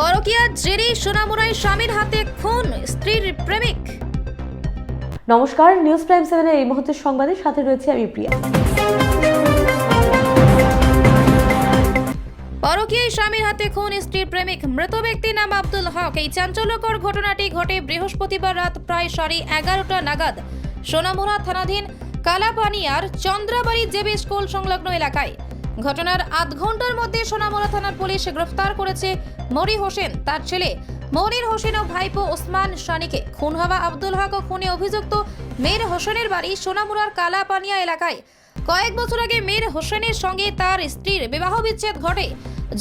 পরকিয়ার জেরে সোনামুড়ায় স্বামীর হাতে খুন স্ত্রীর প্রেমিক। নমস্কার নিউজ প্রাইম সেভেনের এই মুহূর্তের সংবাদের সাথে রয়েছে আমি প্রিয়া। পরকীয়ায় স্বামীর হাতে খুন স্ত্রীর প্রেমিক মৃত ব্যক্তির নাম আব্দুল হক। এই চাঞ্চল্যকর ঘটনাটি ঘটে বৃহস্পতিবার রাত প্রায় সাড়ে এগারোটা নাগাদ সোনামুড়া থানাধীন কালাপানিয়ার চন্দ্রাবাড়ি জেবি স্কুল সংলগ্ন এলাকায়। ঘটনার আধ ঘণ্টার মধ্যে সোনামুড়া থানার পুলিশ গ্রেফতার করেছে মরি হোসেন, তার ছেলে। মনির হোসেন ও ভাইপো ওসমান শানিকে খুন হওয়া আব্দুল হক ও খুনে অভিযুক্ত মেয়ের হোসেনের বাড়ি সোনামুড়ার কালাপানিয়া এলাকায়। কয়েক বছর আগে মীর হোসেনের সঙ্গে তার স্ত্রীর বিবাহ বিচ্ছেদ ঘটে।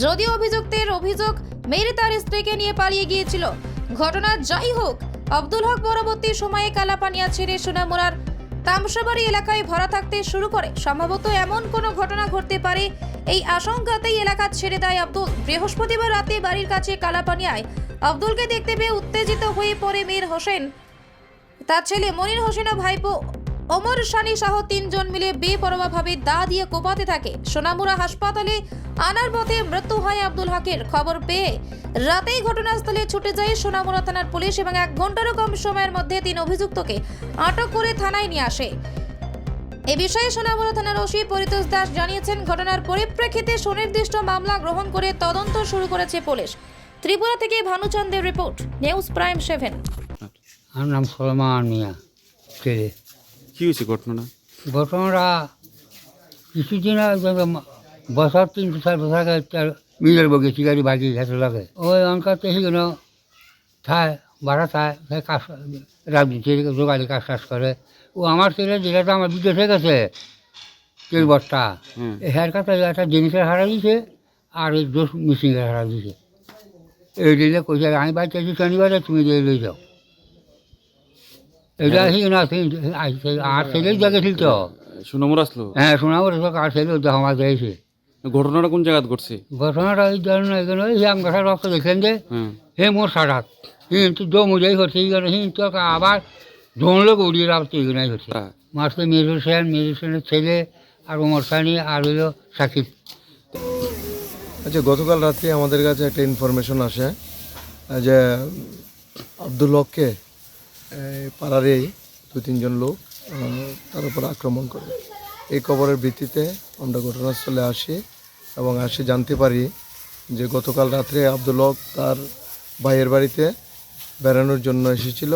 যদিও অভিযুক্তের অভিযোগ, মীর তার স্ত্রীকে নিয়ে পালিয়ে গিয়েছিল। ঘটনা যাই হোক, আব্দুল হক পরবর্তী সময়ে কালাপানিয়া ছেড়ে সোনামুড়ার তামসাবাড়ি এলাকায় ভরা থাকতে শুরু করে, সম্ভবত এমন কোনো ঘটনা ঘটতে পারে, এই আশঙ্কাতেই এলাকা ছেড়ে দেয় আব্দুল। বৃহস্পতিবার রাতে বাড়ির কাছে কালাপানিয়ায় আব্দুলকে দেখতে পেয়ে উত্তেজিত হয়ে পড়ে মীর হোসেন। তার ছেলে মনির হোসেন ও ভাইপো ওমর, শানি সহ তিনজন মিলে বেপরোয়াভাবে দা দিয়ে কোপাতে থাকে। সোনামুড়া হাসপাতালে আনার পথে মৃত্যু হয় আব্দুল হকের খবর পেয়ে। রাতেই ঘটনাস্থলে ছুটে যায় সোনামুড়া থানার পুলিশ এবং এক ঘন্টারও কম সময়ের মধ্যে তিন অভিযুক্তকে আটক করে থানায় নিয়ে আসে। এ বিষয়ে সোনামুড়া থানার ওসি পরিতোষ দাস জানিয়েছেন, ঘটনার পরিপ্রেক্ষিতে সুনির্দিষ্ট মামলা গ্রহণ করে তদন্ত শুরু করেছে পুলিশ। ত্রিপুরা থেকে ভানুচন্দের রিপোর্ট, নিউজ প্রাইম সেভেন। আমার নাম সলমান মিয়া কি হয়েছে ঘটনাটা? ঘটনাটা কিছুদিন আগে বছর তিন চার বছর আগে তার মিলের বগে চিগারি বাজি ঘাসে লাগে ওই অঙ্কা তো সেগুলো থায় বাড়া থায় সে কাজ রাজনীতি যোগালি কাজ টাজ করে। ও আমার ছেলে যেটা তো আমার বিদেশে গেছে তেল বস্তা হুম। এর কাছে একটা জিনিসের হারা দিছে আর ওই দোষ মিশিংয়ের হারা দিছে এই দিলে কইছে আমি বাড়িতে শনিবারে তুমি দিয়ে লই যাও। এটা না আর ছেলেই দেখেছিল তো সুনামুর আসলো? হ্যাঁ আর ছেলে তো আমার দিয়েছে ঘটনাটা কোন জায়গায় ঘটছে? ঘটনাটা ওই ধরুন এখানে ওই আঙ্গাসা রক্ত দেখলেন যে হ্যাঁ। হে মোর সারাত হচ্ছে এই আবার ধরলে গড়িয়ে রাখতে এখানেই হচ্ছে হ্যাঁ। মাসে মেজর হোসেন মেজর হোসেনের ছেলে আর ওমর সানি আর হইল সাকিব আচ্ছা গতকাল রাত্রে আমাদের কাছে একটা ইনফরমেশন আসে যে আব্দুল হককে এই পাড়ারই দু তিনজন লোক তার উপর আক্রমণ করে। এই খবরের ভিত্তিতে আমরা ঘটনাস্থলে আসি এবং আসি জানতে পারি যে গতকাল রাত্রে আব্দুল হক তার ভাইয়ের বাড়িতে বেড়ানোর জন্য এসেছিল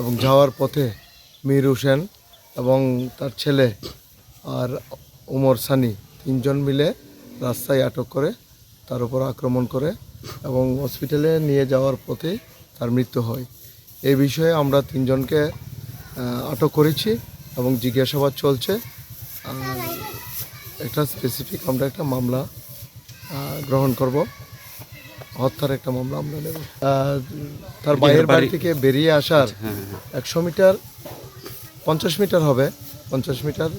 এবং যাওয়ার পথে মীর হোসেন এবং তার ছেলে আর ওমর সানি তিনজন মিলে রাস্তায় আটক করে তার উপর আক্রমণ করে এবং হসপিটালে নিয়ে যাওয়ার পথে তার মৃত্যু হয়। এই বিষয়ে আমরা তিনজনকে আটক করেছি এবং জিজ্ঞাসাবাদ চলছে। একটা স্পেসিফিক আমরা একটা মামলা গ্রহণ করব। হত্যার একটা মামলা আমরা নেব। তার বাইরের বাড়ি থেকে বেরিয়ে আসার হ্যাঁ হ্যাঁ। একশো মিটার পঞ্চাশ মিটার হবে। পঞ্চাশ মিটার